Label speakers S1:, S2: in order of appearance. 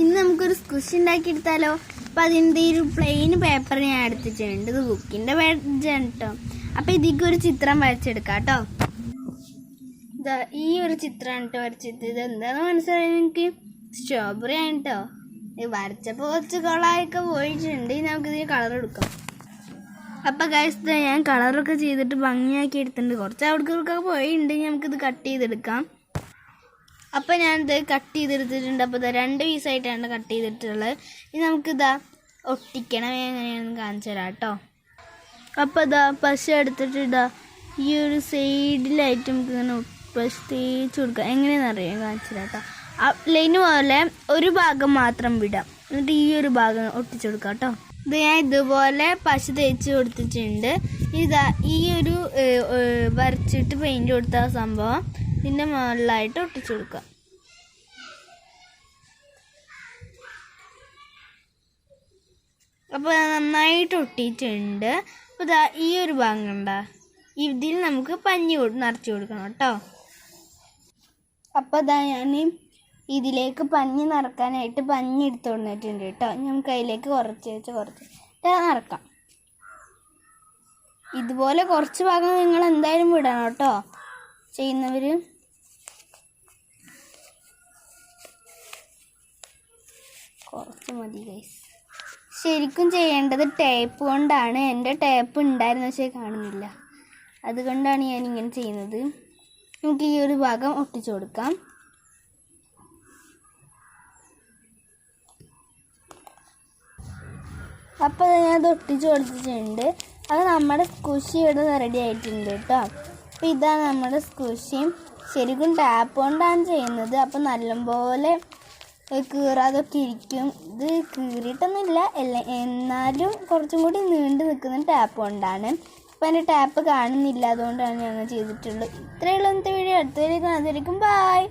S1: ഇന്ന് നമുക്കൊരു സ്കുഷ് ഉണ്ടാക്കി എടുത്താലോ അപ്പൊ അതിന്റെ ഒരു പ്ലെയിൻ പേപ്പർ ഞാൻ എടുത്തിട്ടുണ്ട്. ഇത് ബുക്കിന്റെ പേജാണ് കേട്ടോ അപ്പൊ ഇതിക്ക് ഒരു ചിത്രം വരച്ചെടുക്കാം കേട്ടോ. ഈ ഒരു ചിത്രമാണ് കേട്ടോ വരച്ചത് ഇത് എന്താന്ന് മനസ്സിലായി എനിക്ക് സ്ട്രോബെറി ആണ് കേട്ടോ ഇത് വരച്ചപ്പോ കുറച്ച് കളറൊക്കെ പോയിട്ടുണ്ട്. നമുക്ക് നമുക്കിതിന് കളർ എടുക്കാം. അപ്പൊ ഗൈസ് ഞാൻ കളറൊക്കെ ചെയ്തിട്ട് ഭംഗിയാക്കി എടുത്തിട്ടുണ്ട്. കുറച്ച് അവിടേക്കൊക്കെ പോയിട്ടുണ്ട്. നമുക്കിത് കട്ട് ചെയ്തെടുക്കാം. അപ്പം ഞാനിത് കട്ട് ചെയ്തെടുത്തിട്ടുണ്ട്. അപ്പോൾ ഇതാ രണ്ട് പീസായിട്ടാണ് കട്ട് ചെയ്തിട്ടുള്ളത്. ഇനി നമുക്കിതാ ഒട്ടിക്കണം. എങ്ങനെയാണെന്ന് കാണിച്ചു തരാം കേട്ടോ. അപ്പോൾ ഇതാ പശ എടുത്തിട്ട് ഇതാ ഈ ഒരു സൈഡിലായിട്ട് നമുക്ക് ഇങ്ങനെ പശ തേച്ച് കൊടുക്കാം. എങ്ങനെയാണെന്ന് അറിയാം? കാണിച്ചു തരാം കേട്ടോ. ലൈന് പോലെ ഒരു ഭാഗം മാത്രം വിടാം. എന്നിട്ട് ഈ ഒരു ഭാഗം ഒട്ടിച്ചു കൊടുക്കാം കേട്ടോ. ഇത് ഞാൻ ഇതുപോലെ പശു തേച്ച് കൊടുത്തിട്ടുണ്ട്. ഇതാ ഈ ഒരു വരച്ചിട്ട് പെയിന്റ് കൊടുത്ത സംഭവം. ഇതിന്റെ മുകളിലായിട്ട് ഒട്ടിച്ചു കൊടുക്കുക. അപ്പോൾ നന്നായിട്ട് ഒട്ടിയിട്ടുണ്ട്. അപ്പോൾ ഇതാ ഈ ഒരു ഭാഗം കണ്ട. ഇതിൽ നമുക്ക് പഞ്ഞി നിറച്ച് കൊടുക്കണം കേട്ടോ. അപ്പോൾ ഇതാ ഞാൻ ഇതിലേക്ക് പഞ്ഞി നിറക്കാനായിട്ട് പഞ്ഞി എടുത്തു കൊണ്ടിട്ടുണ്ട് കേട്ടോ. നമുക്ക് അതിലേക്ക് കുറച്ച് വെച്ച് കുറച്ച് നിറക്കാം. ഇതുപോലെ കുറച്ച് ഭാഗം നിങ്ങൾ എന്തായാലും വിടണം കേട്ടോ. ചെയ്യുന്നവർ കുറച്ച് മതി ഗൈസ് ശരിക്കും ചെയ്യേണ്ടത് ടേപ്പ് കൊണ്ടാണ്. എന്റെ ടേപ്പ് ഉണ്ടായിരുന്നു പക്ഷേ കാണുന്നില്ല. അതുകൊണ്ടാണ് ഞാൻ ഇങ്ങനെ ചെയ്യുന്നത്. നമുക്ക് ഈ ഒരു ഭാഗം ഒട്ടിച്ചു കൊടുക്കാം. അപ്പോൾ ഞാൻ അത് ഒട്ടിച്ചു കൊടുത്തിട്ടുണ്ട്. അത് നമ്മുടെ ഇവിടെ റെഡി ആയിട്ടുണ്ട് കേട്ടോ. അപ്പോൾ ഇതാണ് നമ്മുടെ സ്കൂഷിയും ശരിക്കും ടാപ്പ് കൊണ്ടാണ് ചെയ്യുന്നത്. അപ്പോൾ നല്ലപോലെ കീറാതൊക്കെ ഇരിക്കും ഇത് കീറിയിട്ടൊന്നുമില്ല. അല്ല എന്നാലും കുറച്ചും കൂടി നീണ്ടു നിൽക്കുന്ന ടാപ്പ് കൊണ്ടാണ്. അപ്പോൾ എന്റെ ടാപ്പ് കാണുന്നില്ല. അതുകൊണ്ടാണ് ഞങ്ങൾ ചെയ്തിട്ടുള്ളത്. ഇത്രയുള്ള ഇന്നത്തെ വീഡിയോ അടുത്ത വീഡിയോ കാണാതിരിക്കും ബായ്